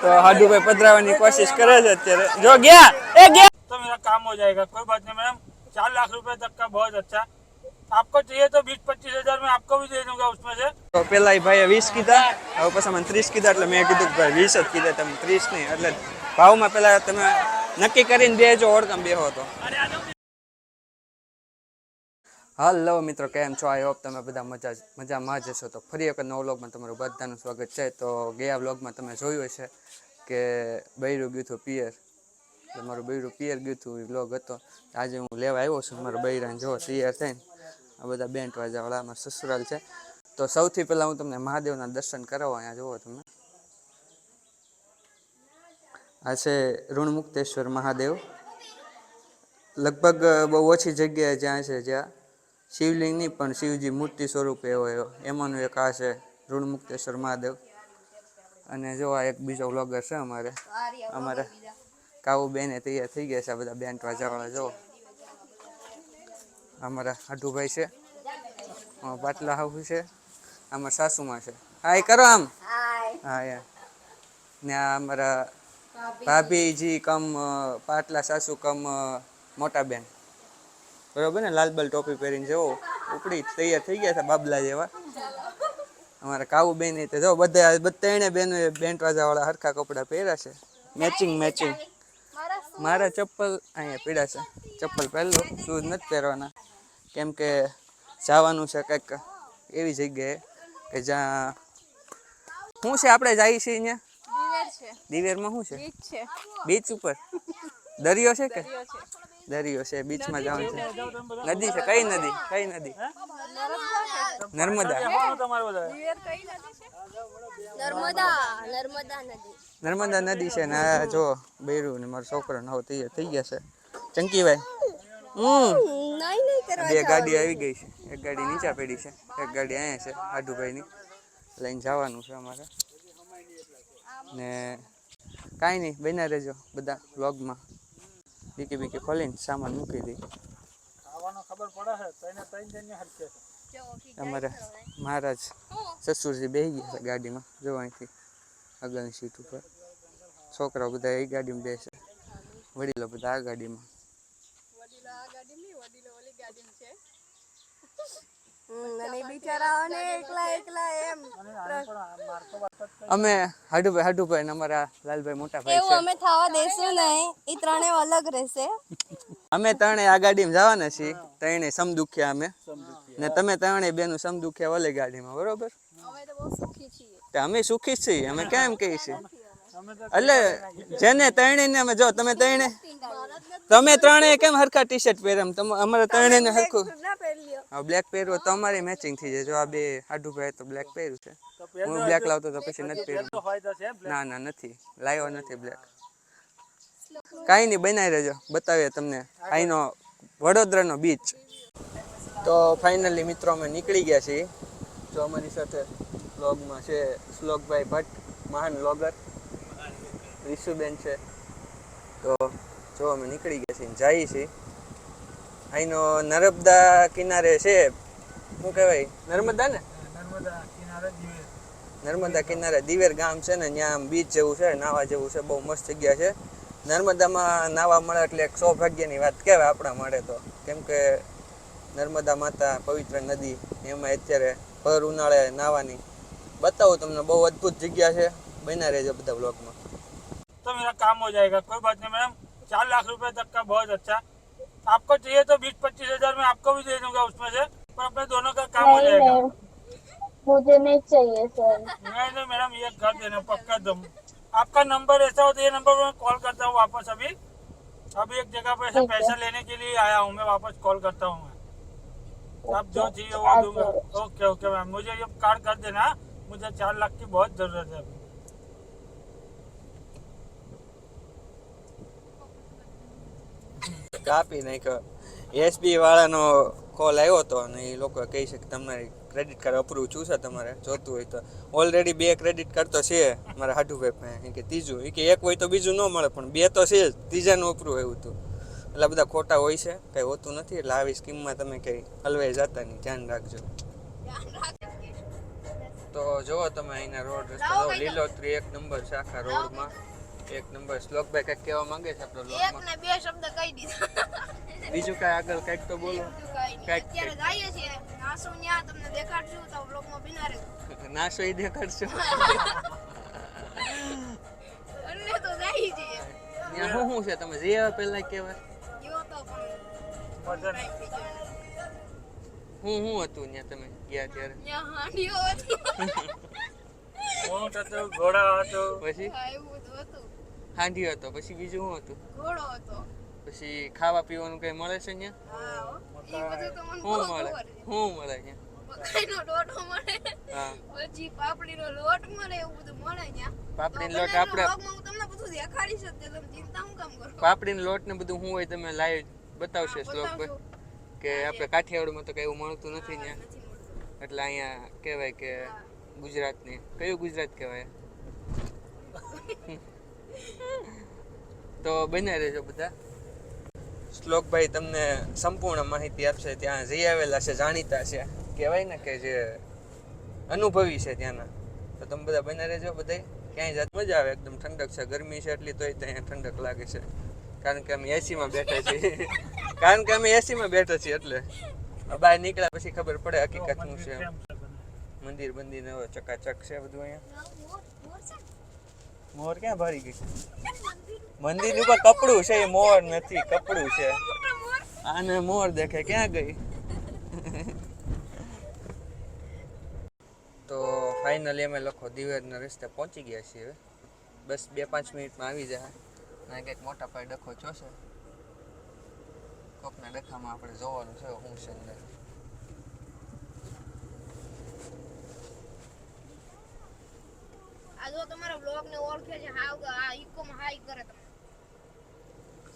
તો હાડુભાઈ પધરાવાની કોશિશ કરે છે અત્યારે જો ગયા એ ગયા तो मेरा काम हो जाएगा कोई बात नहीं मैडम चार लाख रुपए तक का बहुत अच्छा आपको चाहिए तो बीस पच्चीस हजार में आपको भी दे दूंगा उसमें से તો પેલા એ ભાઈએ વીસ કીધા હવે પછી મને ત્રીસ કીધા એટલે મેં કીધું કે ભાઈ વીસ જ કીધા તમે ત્રીસ નહીં એટલે ભાવમાં પેલા તમે નક્કી કરીને બેજો ઓળખમ બેહો તો હલો મિત્રો, કેમ છો? આઈ હોપ તમે બધા મજા મજામાં જ હશો. તો ફરી એક નવો વ્લોગમાં તમારું બધાનું સ્વાગત છે. તો ગયા વ્લોગમાં તમે જોયું હશે કે બૈરું ગયું હતું પિયર. એટલે મારું બૈરું પિયર ગયું હતું વ્લોગ હતો. આજે હું લેવા આવ્યો છું, મારું બૈરાને. જો, તૈયાર થઈને. આ બધા બેન્ટ વાજાવાળા અમારા સસુરાલ છે. તો સૌથી પહેલાં હું તમને મહાદેવના દર્શન કરાવો, અહીંયા જુઓ તમે. આ છે ઋણમુક્તેશ્વર મહાદેવ. લગભગ બહુ ઓછી જગ્યાએ જ્યાં છે જ્યાં શિવલિંગ નહીં પણ શિવજી મૂર્તિ સ્વરૂપે હોય એમાંનું એક આ છે ઋણમુક્તેશ્વર મહાદેવ. અને જો આ એક બીજો વ્લોગર છે અમારે અમારે કાવું બેને તૈયાર થઈ ગયા છે આ બધા બેન વાજાવાળા જો. અમારા હાઢુભાઈ છે પાટલા હાહુ છે અમારા સાસુમાં છે. હા એ કરો આમ. હા યા ને અમારા ભાભીજી કમ પાટલા સાસુ કમ મોટા બેન. બરોબર ને? લાલબલ ટોપી પહેરીને જેવો ઉપડી તૈયાર થઈ ગયા હતા બાબલા જેવા. અમારા કાવું બેન એ તો જો બધા બધા એને બેનો બેન્ટ વાળા હરખા કપડાં પહેર્યા છે. મેચિંગ મેચિંગ મારા ચપ્પલ અહીંયા પીડા છે. ચપ્પલ પહેરલો શૂઝ નથી પહેરવાના. કેમ કે જવાનું છે કંઈક એવી જગ્યાએ કે જ્યાં શું છે આપણે જઈએ છીએ અહીંયા? દિવેરમાં શું છે? બીચ ઉપર? દરિયો છે કે? દરિયો છે બીચમાં જવાનું છે નદી? છે કઈ નદી? કઈ નદી? નર્મદા. જવાનું તમારે બધા. દિવેર કઈ નદી છે? નર્મદા નર્મદા નદી. છે ને જો બેરું ને મારો છોકરો નવો તૈયાર થઈ ગયા છે. ચંકીભાઈ. હમ. નહીં નહીં કરવા બે ગાડી આવી ગઈ છે. એક ગાડી નીચા પડી છે એક ગાડી અહીંયા છે આડુભાઈની લઈને જવાનું છે અમારે. ને કાંઈ નહીં બન્યા રહેજો બધા વ્લોગમાં બીકી બીકી ખોલીને સામાન મૂકી દે. ખાવાનો ખબર પડે છે તઈને તઈને જઈને હરકે છે. અમારે મહારાજ સસુરજી બેસી ગયા છે ગાડીમાં જો અહીંથી આગળની સીટ ઉપર. છોકરાઓ બધા એ ગાડીમાં બેસે. વડીલો બધા આ ગાડીમાં. વડીલો આ ગાડીમાં વડીલો ઓલી ગાડીમાં છે. અને બિચારાઓને એકલા એકલા એમ અમે હાડુભાઈ હાડુભાઈ ને અમારા લાલભાઈ મોટા ભાઈ એવું છે. અમે થવા દેશું નહીં એ ત્રણેય અલગ રહેશે. અમે ત્રણે આ ગાડીમાં જવાના છીએ ત્રણે સમદુખ્યા અમે. ને તમે ત્રણે બેનું સમદુખ્યા ઓલી ગાડીમાં બરોબર? અમે તો બહુ સુખી છીએ. અમે સુખી છીએ અમે કેમ કહીએ છીએ? એટલે જેને ત્રણે ને અમે જો તમે ત્રણે? તમે ત્રણે કેમ હરખા ટી શર્ટ પહેરે અમારે ત્રણે ને હરખું હવે બ્લેક પહેરવો તો અમારી મેચિંગ થઈ જાય. જો આ બે હાડુભાઈ તો બ્લેક પહેર્યું છે. હું બ્લેક લાવતો તો પછી નથી પહેર્યું ના ના નથી. લાવ્યો નથી બ્લેક કાંઈ નહીં બનાવી રહેજો. બતાવીએ તમને અહીંનો વડોદરાનો બીચ તો ફાઇનલી મિત્રો અમે નીકળી ગયા છીએ. જો અમારી સાથે વ્લોગમાં છે શ્લોકભાઈ ભટ્ટ મહાન વ્લોગર રિશુબેન છે. તો જો અમે નીકળી ગયા છીએ જઈએ છીએ. અહીંનો નર્મદા કિનારે છે શું કહેવાય નર્મદા ને નર્મદા કિનારે દિવેર નર્મદા કિનારે દિવેર ગામ છે ને ત્યાં આમ બીચ જેવું છે નાવા જેવું છે બહુ મસ્ત જગ્યા છે નર્મદામાં નાવા મળે એટલે એક સૌભાગ્યની વાત કહેવાય આપણા માટે તો કેમ કે નર્મદા માતા પવિત્ર નદી એમાં અત્યારે ભર ઉનાળે નાવાની બતાવું તમને બહુ અદ્ભુત જગ્યા છે બન્યા રહેજો બધા બ્લોગમાં तो मेरा काम हो जाएगा कोई बात नहीं मैडम चार लाख रुपए तक का बहुत अच्छा आपको चाहिए तो बीस पच्चीस हजार में आपको भी दे दूंगा उसमें से पर अपने दोनों का काम हो जाएगा मुझे नहीं चाहिए सर नहीं नहीं मैडम ये कर देना पक्का दम आपका नंबर ऐसा हो तो ये नंबर पर मैं कॉल करता हूँ वापस अभी अभी एक जगह पे से पैसा लेने के लिए आया हूँ मैं वापस कॉल करता हूँ मैं आप जो चाहिए वो दूंगा ओके ओके मैम मुझे ये कार्ड कर देना मुझे चार लाख की बहुत जरूरत है अभी કાપી નાખ્યો. એસબી વાળાનો કોલ આવ્યો હતો અને એ લોકો કહે છે કે તમારી ક્રેડિટ કાર્ડ અપ્રૂવ છું છે તમારે જોતું હોય તો. ઓલરેડી બે ક્રેડિટ કાર્ડ તો છે મારા હાટુભાઈ પાસે કે ત્રીજું. એ કે એક હોય તો બીજું ન મળે પણ બે તો છે જ. ત્રીજાનું અપ્રૂવ આવ્યું હતું. એટલે બધા ખોટા હોય છે કંઈ હોતું નથી એટલે આવી સ્કીમમાં તમે કંઈ હલવાઈ જતા નહીં. ધ્યાન રાખજો. તો જુઓ તમે અહીંના રોડ રસ્તા. લીલોતરી એક નંબર શાખા રોડમાં. એક નંબર શ્લોકભાઈ કંઈક કહેવા માંગે છે આપણો એક ને બે શબ્દ કહી દીધા. બીજું કાંઈ આગળ કંઈક તો બોલો. કંઈક. અત્યારે ગાઈએ છીએ. નાસો ન્યા તમને દેખાડશું તો બ્લોગમાં બિના રહેજો નાસો ઈ દેખાડશો. એટલે તો જઈએ ન્યા હું શું શું છે? તમે જે પહેલા કહેવાય. ગયો તો પણ હું શું હતું ત્યાં તમે ગયા ત્યારે? ન્યા હાંડીઓ હતી. ઊંટ તો ઘોડા હતો. પછી? હા, એવું હતું. હાંડી હતો પછી બીજું શું હતું? ઘોડો હતો. પછી ખાવા પીવાનું કઈ મળે છે બહુ શું મળે શું મળે અહીંયા? મકાઈનો ડોડો મળે. પછી પાપડીનો લોટ મળે એવું બધું મળે ત્યાં પાપડીનો લોટ આપણે હું તમને બધું દેખાડીશ જ તમે ચિંતા હું કામ કરો? પાપડીનો લોટ ને બધું શું હોય તમે લાઈવ બતાવશે શ્લોક પર. કે આપણે કાઠિયાવાડમાં તો કઈ એવું મળતું નથી ત્યાં એટલે અહીંયા કહેવાય કે ગુજરાતની. કયું ગુજરાત કહેવાય? તો બને રહેજો બધા. શ્લોકભાઈ તમને સંપૂર્ણ માહિતી આપશે. ત્યાં જઈ આવેલા છે, જાણીતા છે. કહેવાય ને કે જે અનુભવી છે ત્યાંના. તો તમે બધા બને રહેજો બધા ક્યાંય જાત મજા આવે, એકદમ ઠંડક છે. ગરમી છે એટલી તોય ત્યાં ઠંડક લાગે છે. કારણ કે અમે એસીમાં બેઠા છીએ. કારણ કે અમે એસીમાં બેઠા છીએ એટલે. બહાર નીકળ્યા પછી ખબર પડે હકીકત શું છે? મંદિર બંદિર ચકાચક છે બધું અહીંયા. મોર- ક્યાં ભરી ગઈ? મંદિર ઉપર કપડું છે, એ મોર નથી, કપડું છે. આને મોર દેખે, ક્યાં ગઈ? તો ફાઇનલી અમે લોકો દિવેરના રસ્તે પહોંચી ગયા છીએ. બસ બે પાંચ મિનિટમાં આવી જાય. અને કંઈક મોટા પાયે ડખો જોશે. કોકના ડખામાં આપણે જોવાનું છે, હું છે અંદર આ જો તમારા બ્લોગ ને ઓળખે છે હાવ આ ઇકો માં હાઈ કરે તમે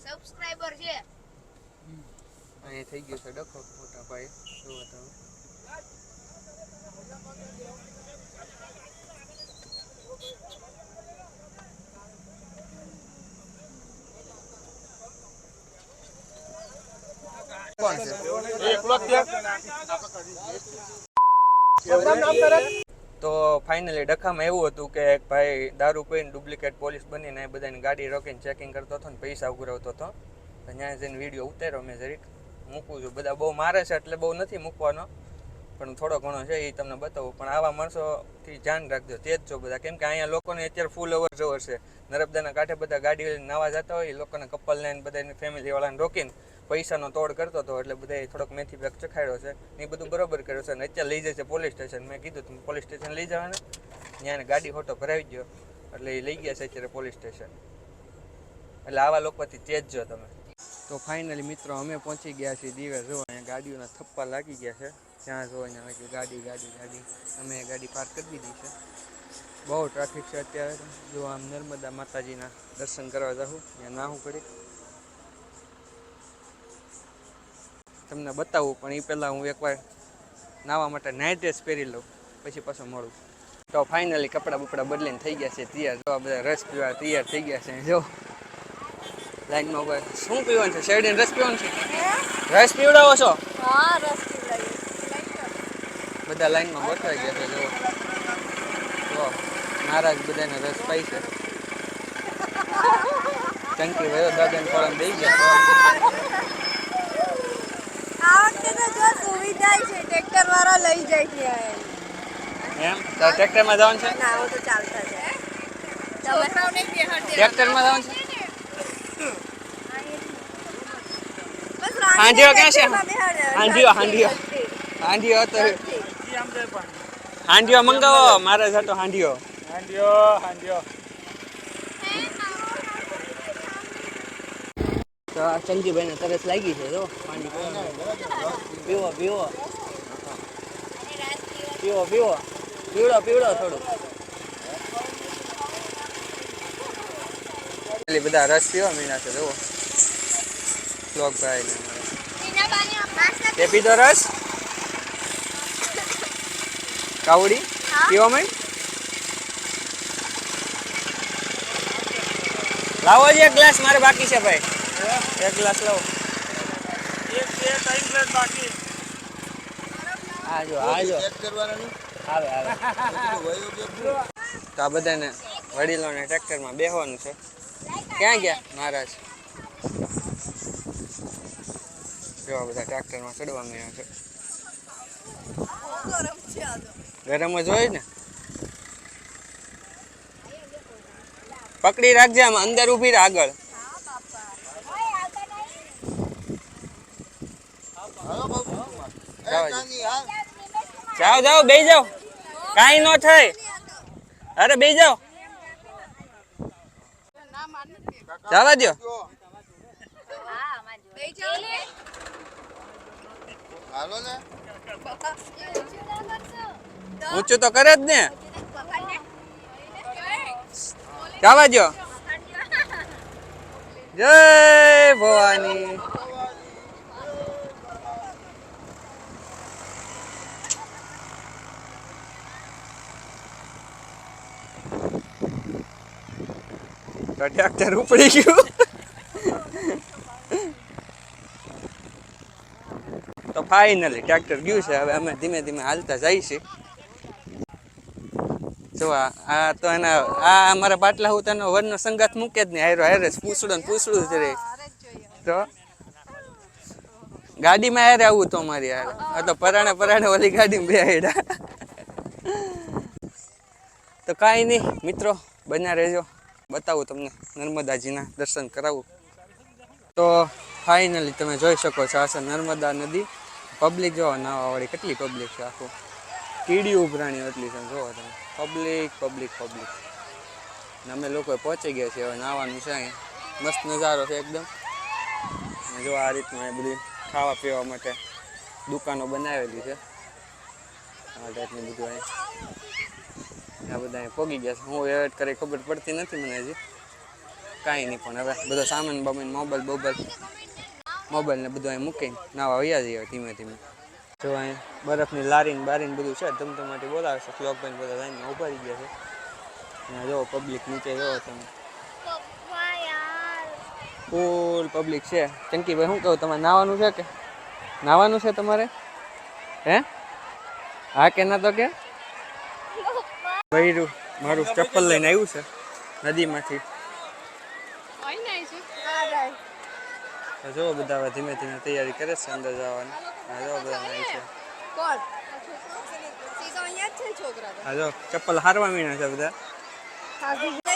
સબસ્ક્રાઇબર છે. અહીંયા થઈ ગયો છે ડખો મોટા ભાઈ. શું તમે કોણ છે? તો ફાઇનલી ડખામાં એવું હતું કે એક ભાઈ દારૂ પીને ડુપ્લિકેટ પોલીસ બનીને એ બધાની ગાડી રોકીને ચેકિંગ કરતો હતો ને પૈસા ઉઘરાવતો હતો. ત્યાં જઈને વીડિયો ઉતાર્યો મેં જરીક. મૂકું છું. બધા બહુ મારે છે એટલે બહુ નથી મૂકવાનો. પણ થોડો ઘણો છે એ તમને બતાવું. પણ આવા માણસોથી ધ્યાન રાખજો. તે જ છો બધા. કેમ કે અહીંયા લોકોને અત્યારે ફૂલ અવર જવર છે. નર્મદાના કાંઠે બધા ગાડી નાવા જતા હોય, એ લોકોને કપલ લઈને બધાની ફેમિલીવાળાને રોકીને પૈસાનો તોડ કરતો હતો એટલે બધાએ થોડોક મેથી પેક ચખાડ્યો છે ને એ બધું બરોબર કર્યો છે અને અત્યારે લઈ જાય છે પોલીસ સ્ટેશન. મેં કીધું તમે પોલીસ સ્ટેશન લઈ જવાને. ત્યાં ગાડી હોટો ભરાવી ગયો એટલે એ લઈ ગયા છે અત્યારે પોલીસ સ્ટેશન. એટલે આવા લોકોથી ચેતજો તમે. તો ફાઇનલી મિત્રો અમે પહોંચી ગયા છીએ દીવે જો, અહીંયા ગાડીઓના થપ્પા લાગી ગયા છે. ત્યાં જો અહીંયા ગાડી ગાડી ગાડી. અમે ગાડી પાર્ક કરી દીધી છે. બહુ ટ્રાફિક છે અત્યારે. જો આમ નર્મદા માતાજીના દર્શન કરવા જાઉં ત્યાં નાહું પડી તમને બતાવું પણ એ પહેલાં હું એકવાર નાહવા માટે નાઇટ ડ્રેસ પહેરી લઉં પછી પાછું મળું. તો ફાઇનલી કપડાં બપડા બદલીને થઈ ગયા છે તૈયાર. જો આ બધા રસ પીવા તૈયાર થઈ ગયા છે. જો લાઈનમાં ઊભા શું પીવાનું છે? શેરડીને રસ પીવાનું છે? રસ પીવડાવો છો? બધા લાઈનમાં ગોઠવાઈ ગયા છે જો જો નારાજ બધાને રસ પાઈ છે. ચંકી વયો દાદાને ફોરમ દઈ ગયા. તો જો સુવિધા છે ટ્રેક્ટર વાળા લઈ જાય ત્યાં એમ? તો ટ્રેક્ટરમાં જવાનું છે? ના આવું તો ચાલતા છે છોકરાઓને બેહાડ દે ટ્રેક્ટરમાં જવાનું છે? હાંડીઓ ક્યાં છે? હાંડીઓ, હાંડીઓ. હાંડીઓ. હાંડીઓ મંગાવો મારે જતો હાંડીઓ હાંડ્યો હાંડ્યો તો ચંદીભાઈને તરસ લાગી છે જો. પીવો પીવો. પીવો પીવો. પીવડો પીવડો થોડું. બધા રસ પીવા મીના છે જુઓ. શ્લોકભાઈ ને પીધો રસ? કાવડી? પીવા માંડ લાવો જ એક ગ્લાસ મારે બાકી છે ભાઈ. એક ગ્લાસ લાવો. એક બે ત્રણ પ્લેટ બાકી. આજો આજો. આવે આવે. તો આ બધાને વડીલોને ટ્રેક્ટરમાં બેહવાનું છે. ક્યાં ગયા? મહારાજ. જો આ બધા ટ્રેક્ટરમાં ચડવા મળ્યા છે. ગરમ જ હોય ને? પકડી રાખજે આમ અંદર ઊભી રહે આગળ. જાઓ જાઓ જાઓ બે જાઓ. કાંઈ ન થાય. અરે બે જાઓ. જવા દો ઊંચું તો કરે જ ને. જવા દો જય ભવાની. તો ટ્રેક્ટર ઉપડી ગયું. તો ફાઇનલી ટ્રેક્ટર ગયું છે. હવે અમે ધીમે ધીમે હાલતા જઈએ છીએ. જો આ તો એના, આ અમારા પાટલા હું તેનો વરનો સંગાત મૂકે જ નહીં. હારો, હારે પૂછડું ને પૂછડું જ રહે. તો ગાડીમાં હારે આવું તો અમારી હારે. આ તો પરાણે પરાણે ઓલી ગાડીમાં બે હેડા તો કાંઈ નહીં, મિત્રો, બન્યા રહેજો. બતાવું તમને, નર્મદાજીના દર્શન કરાવું. તો ફાઇનલી તમે જોઈ શકો છો, આ નર્મદા નદી. પબ્લિક જોવા, નાવાવાળી કેટલી પબ્લિક છે આખું. કીડી ઉભરાણી એટલી છે, જોવો તમે. પબ્લિક પબ્લિક પબ્લિક ને અમે લોકો પહોંચી ગયા છીએ, હવે નાવાનું છે અહીંયા મસ્ત નજારો છે એકદમ. જો આ રીતનું એ બધી ખાવા પીવા માટે દુકાનો બનાવેલી છે. આ ટાઈપની બધું અહીં. આ બધા પોગી ગયા છે. હું એડ કરી ખબર પડતી નથી મને હજી. કાંઈ નહીં પણ હવે બધો સામાન બામાન, મોબાઈલ બોબાઈલ. મોબાઈલ ને બધું અહીં મૂકીને નાવા વયા જઈએ ધીમે ધીમે. જો અહીં બરફની લારીને બારીને બધું છે, ધમધમાટી બોલાવે છે શ્લોકભાઈ બધા લાઈનમાં ઊભા રહી ગયા છે. અને જો પબ્લિક નીચે જોવો તમે. ફૂલ પબ્લિક છે. ચંકીભાઈ શું કહું, તમારે નાવાનું છે કે? નાવાનું છે તમારે? હે? હા કે ના તો કે? ભૈરું મારું ચપ્પલ લઈને આવ્યું છે નદીમાંથી. જો બધા હવે ધીમે ધીમે તૈયારી કરે છે અંદર જવાની. હા જો બધા છે. હા જો ચપ્પલ હારવા મીણા છે બધા.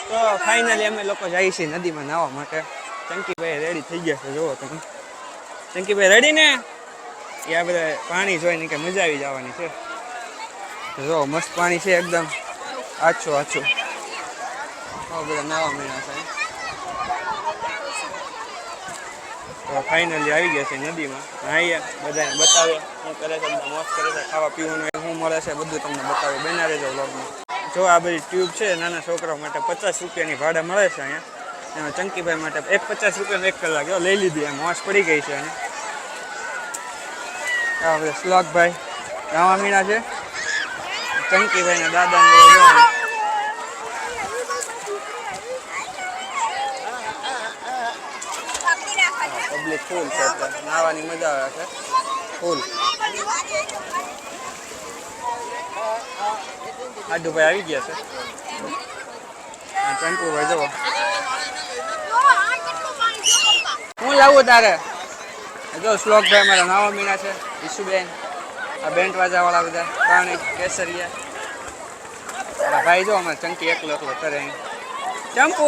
તો ફાઇનલી અમે લોકો જઈએ છીએ નદીમાં નાહવા માટે. ચંકીભાઈ રેડી થઈ ગયા છે, જુઓ તમે. ચંકીભાઈ રેડી ને? એ આ બધા પાણી જોઈને કે મજા આવી જવાની છે. જો મસ્ત પાણી છે એકદમ. આછું આછો. હા બધા નાવા મીણા છે. તો ફાઇનલી આવી ગયા છે નદીમાં. નાહીએ બધાને બતાવે શું કરે છે બધા મોજ કરે છે ખાવા પીવાનું શું મળે છે બધું તમને બતાવે. બેના રહેજો વ્લોગમાં. જો આ બધી ટ્યુબ છે નાના છોકરાઓ માટે પચાસ રૂપિયાની ભાડા મળે છે અહીંયા. એમાં ચંકીભાઈ માટે એક પચાસ રૂપિયાનો એક કલાક. લઈ લીધી એમ મોજ પડી ગઈ છે અને આ બધા શ્લોકભાઈ નાવા મીણા છે. ચંકીભાઈના દાદાને બધા જો પબ્લિક ફૂલ છે નાવાની મજા આવે છે. ફૂલ. આડુભાઈ આવી ગયા છે. ટંકુભાઈ જુઓ. હું લાવું તારે? જો શ્લોકભાઈ મારા નાવા મીણા છે, ઈસુબેન, આ બેન્ટ વાજાવાળા બધા પાણી કેસરિયા ભાઈ જો, અમારે ચંકી એકલો એકલો કરે ચંપુ!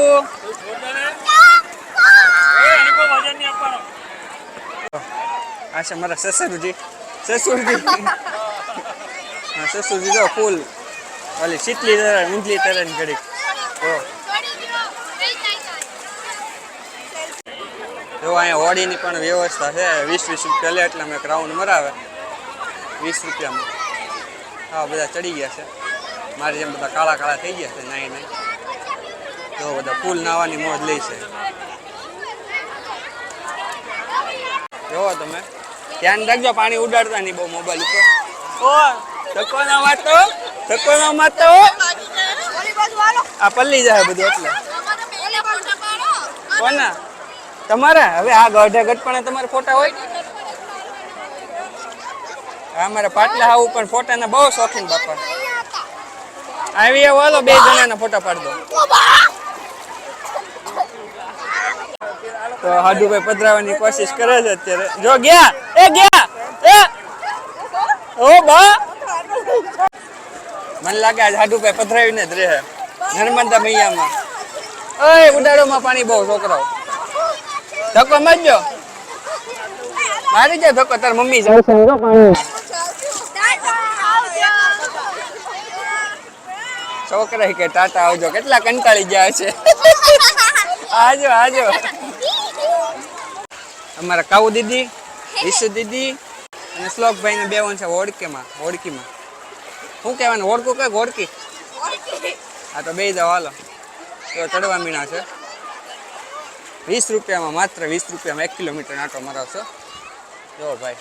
આ છે મારા સસુરજી સસુરજી હા સસુરજી જો ફૂલ ઓલી શીતલી તરે ઊંધલી તરે ને ઘડીક જો અહીંયા હોળીની પણ વ્યવસ્થા છે વીસ વીસ રૂપિયા લે એટલે અમે ક્રાઉન મરાવે વીસ રૂપિયામાં હા બધા ચડી ગયા છે મારી જેમ બધા કાળા કાળા થઈ ગયા છે નાઈ નાઈ તો બધા ફૂલ નાવાની મોજ લે છે જોવો તમે ધ્યાન રાખજો પાણી ઉડાડતા નહીં બહુ મોબાઈલ ઉપર. ઓ ધક્કો ના મારતો ધક્કો ના મારતો. આ પલ્લી જાય બધું એટલે. કોના? તમારા? હવે આ ગઢે ગઢપણે તમારે ફોટા હોય? અમારા પાટલા આવું પણ ફોટાના બહુ શોખીન બાપા. આવી આવો બે જણાના ફોટા પાડ દો. તો હાડુભાઈ પધરાવાની કોશિશ કરે છે અત્યારે. જો ગયા! એ ગયા! ઓ બા! મને લાગે આજ હાડુભાઈ પધરાવીને જ રહે. નર્મદા મૈયામાં. ઓય ઉડાડોમાં પાણી બહુ છોકરાઓ. ધક્કો મજો મારી જાય ધક્કો, તાર મમ્મી જાય. છે છોકરા કે ટાટા આવજો, કેટલા કંટાળી ગયા છે. આજો આજો અમારા કાઉ દીદી ઈશુ દીદી અને શ્લોકભાઈ ને બેવન છે હોડકીમાં હોડકીમાં. શું કહેવાનું હોડકું કે હોડકી. હા તો બે જાવ હાલો. તો ચડવા મીણા છે. વીસ રૂપિયામાં માત્ર વીસ રૂપિયામાં એક કિલોમીટર આટો મરાવશો. જો ભાઈ.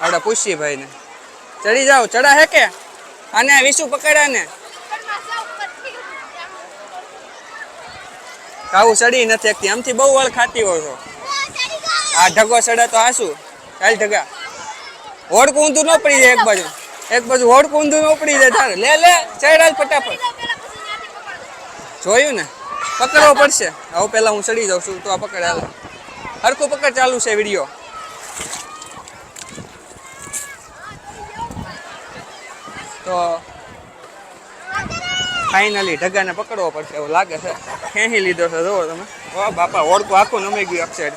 આપણે પૂછીએ ભાઈને. ચડી જાઓ ચડા હે કે? આને વિશુ પકડ્યા ને કાવું ચડી નથી એકતી આમથી બહુ વળ ખાતી હોય છો. આ ઢગો સડા તો આસુ ચાલ ઢગા. હોડકું ઊંધું ન પડી જાય એક બાજુ. એક બાજુ હોડકું ઊંધું ન પડી જાય. તારે, લે લે, ચડાલ ફટાફટ. જોયું ને? પકડવો પડશે. હવે પેલા હું ચડી જાઉં છું, તો આ પકડ હાલ. હરખું પકડ ચાલુ છે વીડિયો. તો ફાઇનલી ઢગાને પકડવો પડશે, એવું લાગે છે. ખેંચી લીધો છે, જુઓ તમે. ઓ બાપા ઓળખું આખું નમી ગયું અક્ષર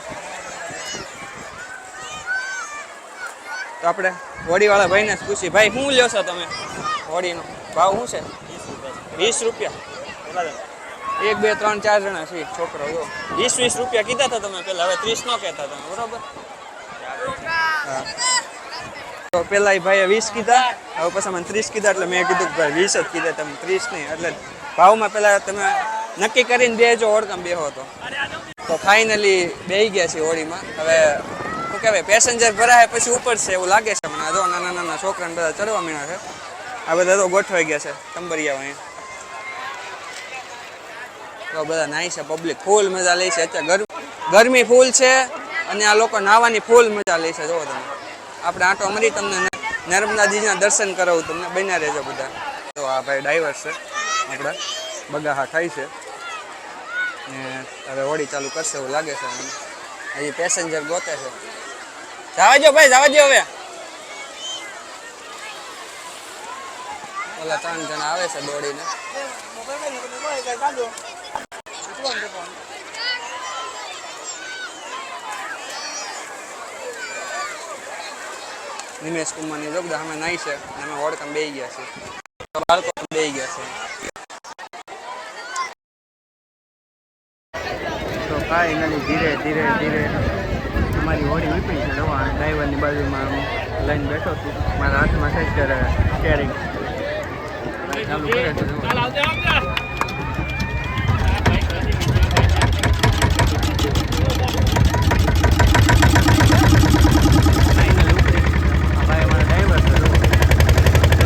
તો આપણે હોડીવાળા ભાઈને જ પૂછી ભાઈ શું લ્યો છો તમે? હોડીનો ભાવ શું છે? વીસ રૂપિયા એક બે ત્રણ ચાર જણા છે છોકરો જો. વીસ વીસ રૂપિયા કીધા હતા તમે પેલા. હવે ત્રીસ નો કહેતા તમે બરોબર? હા. તો પેલા એ ભાઈએ વીસ કીધા. હવે પછી મને ત્રીસ કીધા એટલે મેં કીધું કે ભાઈ વીસ જ કીધા તમે ત્રીસ નહીં. એટલે ભાવમાં પેલા તમે નક્કી કરીને બેજો ઓળખામ બેહો તો. તો ફાઇનલી બેહી ગયા છે હોળીમાં. હવે શું કહેવાય પેસેન્જર ભરાય પછી ઉપર છે એવું લાગે છે મને. જો નાના નાના છોકરાને બધા ચડવા મીણા છે. આ બધા તો ગોઠવાઈ ગયા છે તંબરિયા અહીંયા તો બધા નાઈ છે પબ્લિક ફૂલ મજા લે છે અત્યારે. ગરમી ફૂલ છે અને આ લોકો નાવાની ફૂલ મજા લે છે, જોવો તમે. આપણે આંટો મરી તમને નર્મદાજીના દર્શન કરાવું તમને. બન્યા રહેજો બધા. તો આ ભાઈ ડ્રાઈવર છે, આપણા. બગાહા ખાય છે. ને હવે હોડી ચાલુ કરશે એવું લાગે છે મને. હજી પેસેન્જર ગોતે છે. જવા ભાઈ જવા દો હવે. ઓલા ત્રણ જણા આવે છે દોડીને. નિમેશ કુમારની જોગદા અમે નાઈ છે અમે ઓળખાણ બેહી ગયા છે બાળકો બેહી ગયા છે. તો ફાઇનલી ધીરે ધીરે ધીરે. અમારી હોડી વીપી છે દવા ડ્રાઈવરની બાજુમાં લઈને બેઠો છું. મારા હાથમાં છે કરે કેરિંગ ચાલુ કરે છે જુઓ. ફાઇનલી ઉપડી આ ભાઈ અમારા ડ્રાઈવર છે જુઓ.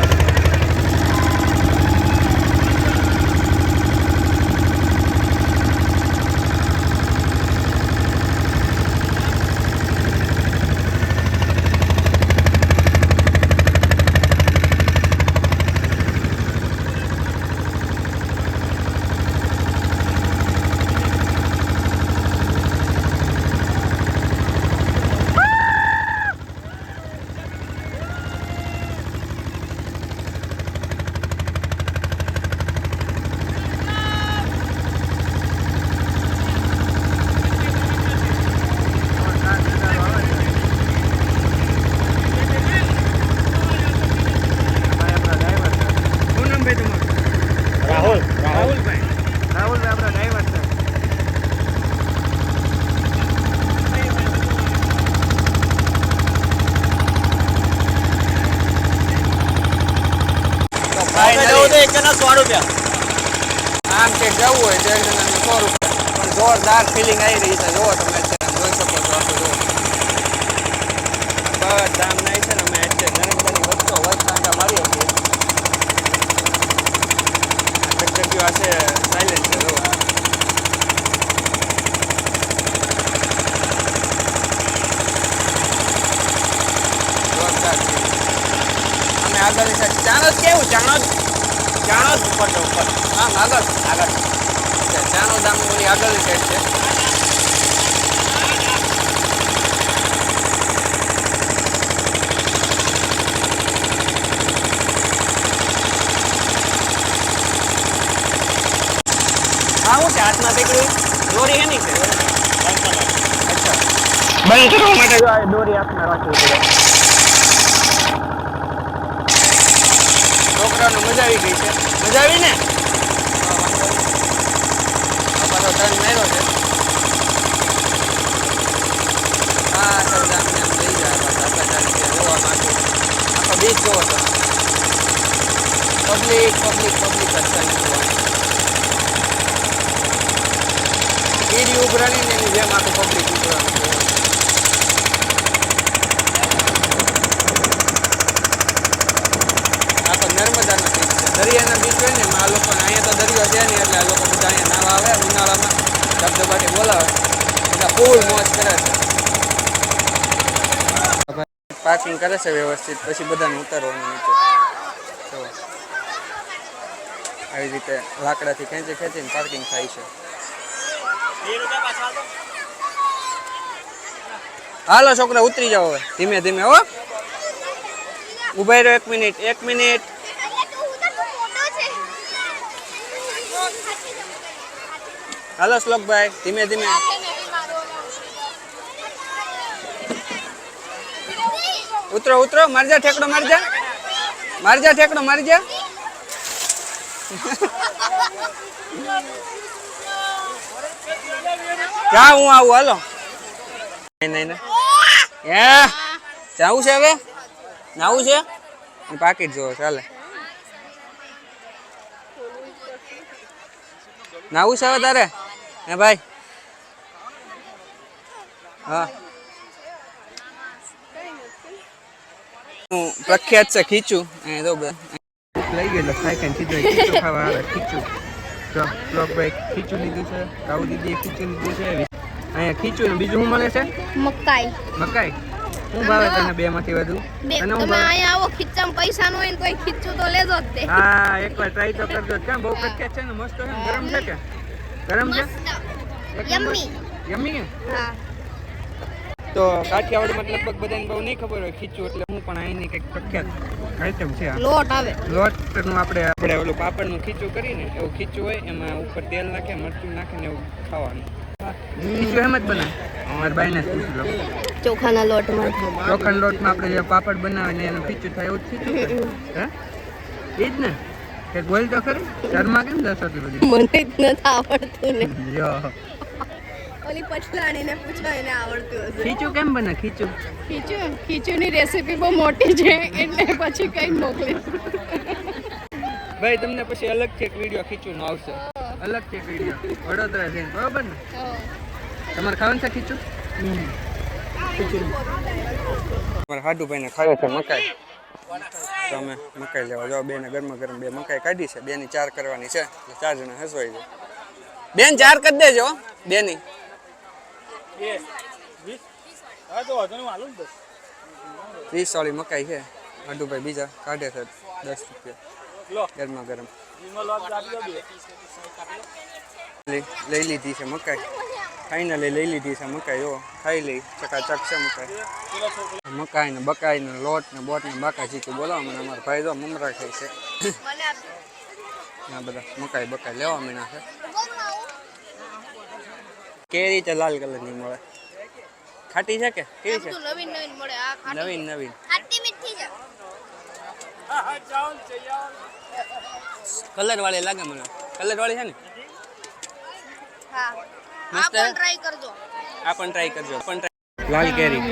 ભાઈ આપણા ડ્રાઈવર છે શું નામ ભાઈ તમારું રાહુલ રાહુલભાઈ રાહુલભાઈ આપણા ડ્રાઈવર છે તો finally આમ કે જવું હોય તો એક જણાને સો રૂપિયા કાર ફિલિંગ આવી રહી છે. જુઓ તમે અત્યારે જોઈ શકો છો આખું જુઓ. બસ નહીં છે ને, અમે એટલે ઘણી બધી વસ્તુઓ વસ્ટાંટા મારી હતી ટ્રેક્ટર આ છે સાયલેન્ટ છે કેવું? ચાણો ચાણો ઉપર ઉપર. આમ આગળ આગળ. ચાણો દામ ઓલી આગળની સાઈડ છે. હા હું છે? હાથમાં દોરી એની છે? અચ્છા. બંધ કરવા માટે? જો આ દોરી હાથમાં રાખવી પડે. છોકરાઓને મજા આવી ગઈ છે. મજા આવી ને? પાછો માર્યો છે. આ સર આમને આમ લઈ જાય ચાલી ગયા જોવા માંગુ. આખો બીચ જોવો તો. પબ્લિક પબ્લિક પબ્લિક ઉભરાણી ને એની જેમ આખું પબ્લિક ઉભરાણું છે આ તો નર્મદાનો બીચ છે. દરિયાના બીચ હોય ને, એમાં આ લોકો અહીંયા તો દરિયો છે ને એટલે આ લોકો બધા અહીંયા નાવા આવે, ઉનાળામાં ધબધબાટી બોલાવે. બધા ફૂલ મોજ કરે છે. પાર્કિંગ કરે છે વ્યવસ્થિત, પછી બધાને ઉતારવાનું નીચે. તો આવી રીતે લાકડાથી ખેંચી ખેંચીને પાર્કિંગ થાય છે. હાલો છોકરા, ઉતરી જાઓ હવે. ધીમે ધીમે હો. ઊભા રહ્યો એક મિનિટ એક મિનિટ. હાલો શ્લોકભાઈ, ધીમે ધીમે. ઉતરો ઉતરો, મારજા ઠેકડો, મારજા. મારજા ઠેકડો, મારજા. ક્યાં હું આવું? હાલો. નહીં નહીં. હે? જાવું છે હવે? નાવું છે? પાકીટ જોવો ચાલે. નાવું છે હવે તારે? હે ભાઈ? હા. પ્રખ્યાત છે ખીચું. એ તો લઈ ગયેલો ખાઈ સીધો ખીચું ખાવા આવે ખીચું. જો બ્લોક ભાઈ ખીચું લીધું છે કાઉ દીદીએ ખીચું લીધું છે અહીંયા ખીચું ને બીજું શું મળે છે? મકાઈ. મકાઈ? શું ભાવે તને બે માંથી વધુ તમે અહીંયા આવો ખીચા પૈસા નો હોય ને તોય ખીચું તો લેજો જ તે. હા એકવાર ટ્રાય તો કરજો. કેમ બહુ પ્રખ્યાત છે ને મસ્ત છે ગરમ છે કે? ગરમ છે? યમ્મી. યમ્મી? હા. તો કાઠિયાવાડમાં લગભગ બધાને બહુ નહીં ખબર હોય ખીચું એટલે હું પણ અહીંની કંઈક પ્રખ્યાત આઈટમ છે લોટ આવે. લોટનું આપણે આપણે ઓલું પાપડનું ખીચું કરીને એવું ખીચું હોય એમાં ઉપર તેલ નાખે મરચું નાખીને એવું ખાવાનું. ખીચું એમ જ બને મારા બાઈને જ પૂછી લો ચોખાના લોટમાં. આપણે જે પાપડ બનાવે ને એનું ખીચું થાય એવું ખીચું હે? એ જ ને. કે બોલ તો ખરી? શર્મા કેમ દસ હતી બધી? મને જ નથી આવડતું ને. જો ઓલી પછલાણીને પૂછો એને આવડતું હશે. ખીચું કેમ બને? ખીચું. ખીચું ખીચુંની રેસીપી બહુ મોટી છે એટલે પછી કઈ મોકલી. ભાઈ તમને પછી અલગ છે એક વીડિયો ખીચું નો આવશે અલગ છે એક વીડિયો વડોદરા છે બરોબર ને? તમારે ખાવાનું છે ખીચું? મારા હાડુભાઈ ને ખાવે છે મકાઈ. તમે મકાઈ લેવા જાઓ બેને ગરમા ગરમ બે મકાઈ કાઢી છે. બેની ચાર કરવાની છે ચાર જણા હસવાઈ જાય બેન ચાર કરી દેજો બે વીસ ત્રીસ વાળી મકાઈ છે. હાડુભાઈ બીજા કાઢે છે દસ રૂપિયા. ગરમા ગરમ લઈ લીધી છે મકાઈ. ફાઇનલી લઈ લીધી છે મકાઈ જો ખાઈ લઈ ચકાચક છે મકાઈ. મકાઈ ને બકાઈ ને લોટ ને બોટ ને બાકા જીતું બોલાવો મને અમારો ભાઈ જો મમરા ખાય છે. આ બધા મકાઈ બકાઈ લેવા મીણા છે. કેરી છે લાલ કલરની મળે. ખાટી છે કે? કેવી છે? નવીન નવીન મળે આ નવીન નવીન. ખાટી મીઠી છે. કલર વાળી લાગે મને. કલર વાળી છે ને? હા. આ પણ ટ્રાય કરજો. આ પણ ટ્રાય કરજો. પણ લાલ કેરી.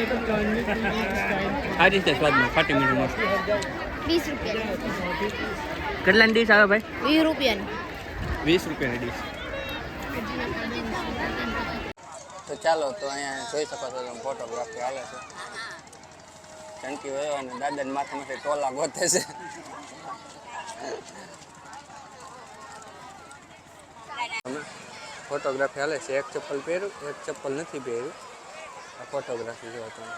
સારી છે સ્વાદમાં ફાટી મીઠું મસ્ત વીસ રૂપિયા કેટલા ડીશ આવે ભાઈ? વીસ રૂપિયાની. વીસ રૂપિયાની ડીશ તો ચાલો તો અહીંયા જોઈ શકો છો તમે ફોટોગ્રાફી હાલે છે. ટંકી હોય અને દાદાને માથે માથે ટોલા ગોતે છે. ફોટોગ્રાફી હાલે છે. એક ચપ્પલ પહેર્યું, એક ચપ્પલ નથી પહેર્યું. આ ફોટોગ્રાફી જોવા તમે.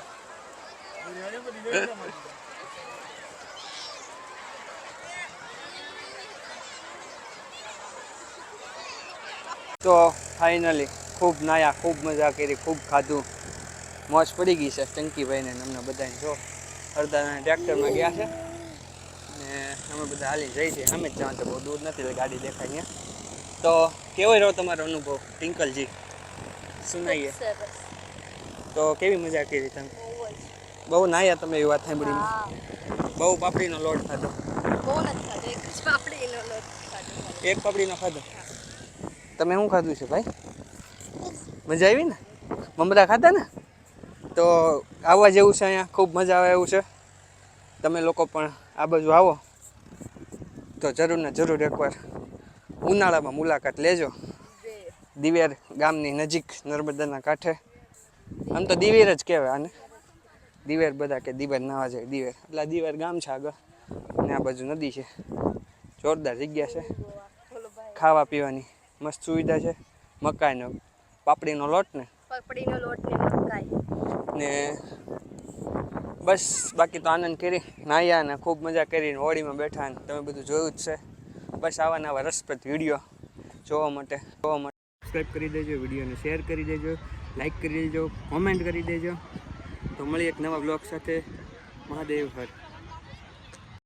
તો ફાઈનલી ખૂબ નાયા ખૂબ મજા કરી ખૂબ ખાધું. મોજ પડી ગઈ છે ટંકીભાઈને અમને બધાને. જો અડધાના ટ્રેક્ટરમાં ગયા છે. ને અમે બધા હાલી જઈ છીએ. અમે જ તો બહુ દૂર નથી ગાડી દેખાય અહીંયા. તો કેવો રહ્યો તમારો અનુભવ ટિંકલજી? સુનાઈએ. તો કેવી મજા કરી તમે? બહુ નાયા તમે એવી વાત સાંભળી બહુ પાપડીનો લોટ ખાધો? એક પાપડીનો ખાધો. તમે શું ખાધું છે ભાઈ? મજા આવી ને? મમરા ખાતા ને? તો આવવા જેવું છે અહીંયા, ખૂબ મજા આવે એવું છે. તમે લોકો પણ આ બાજુ આવો. તો જરૂર ને જરૂર એકવાર ઉનાળામાં મુલાકાત લેજો. દિવેર ગામની નજીક નર્મદાના કાંઠે. આમ તો દિવેર જ કહેવાય આને. દિવેર બધા કે દિવેર નાવા જાય, દિવેર. એટલે દિવેર ગામ છે આગળ. ને આ બાજુ નદી છે. જોરદાર જગ્યા છે. ખાવા પીવાની મસ્ત સુવિધા છે. મકાઈનો પાપડીનો લોટ ને? પાપડીનો લોટ ને મકાઈ ને બસ બાકી તો આનંદ કરી નાહ્યા ને ખૂબ મજા કરીને હોળીમાં બેઠા ને તમે બધું જોયું જ છે. બસ આવા નવા રસપ્રદ વીડિયો જોવા માટે જોવા માટે. સબસ્ક્રાઈબ કરી દેજો વિડીયોને શેર કરી દેજો લાઈક કરી દેજો કોમેન્ટ કરી દેજો. તો મળી એક નવા બ્લોગ સાથે. મહાદેવ હર.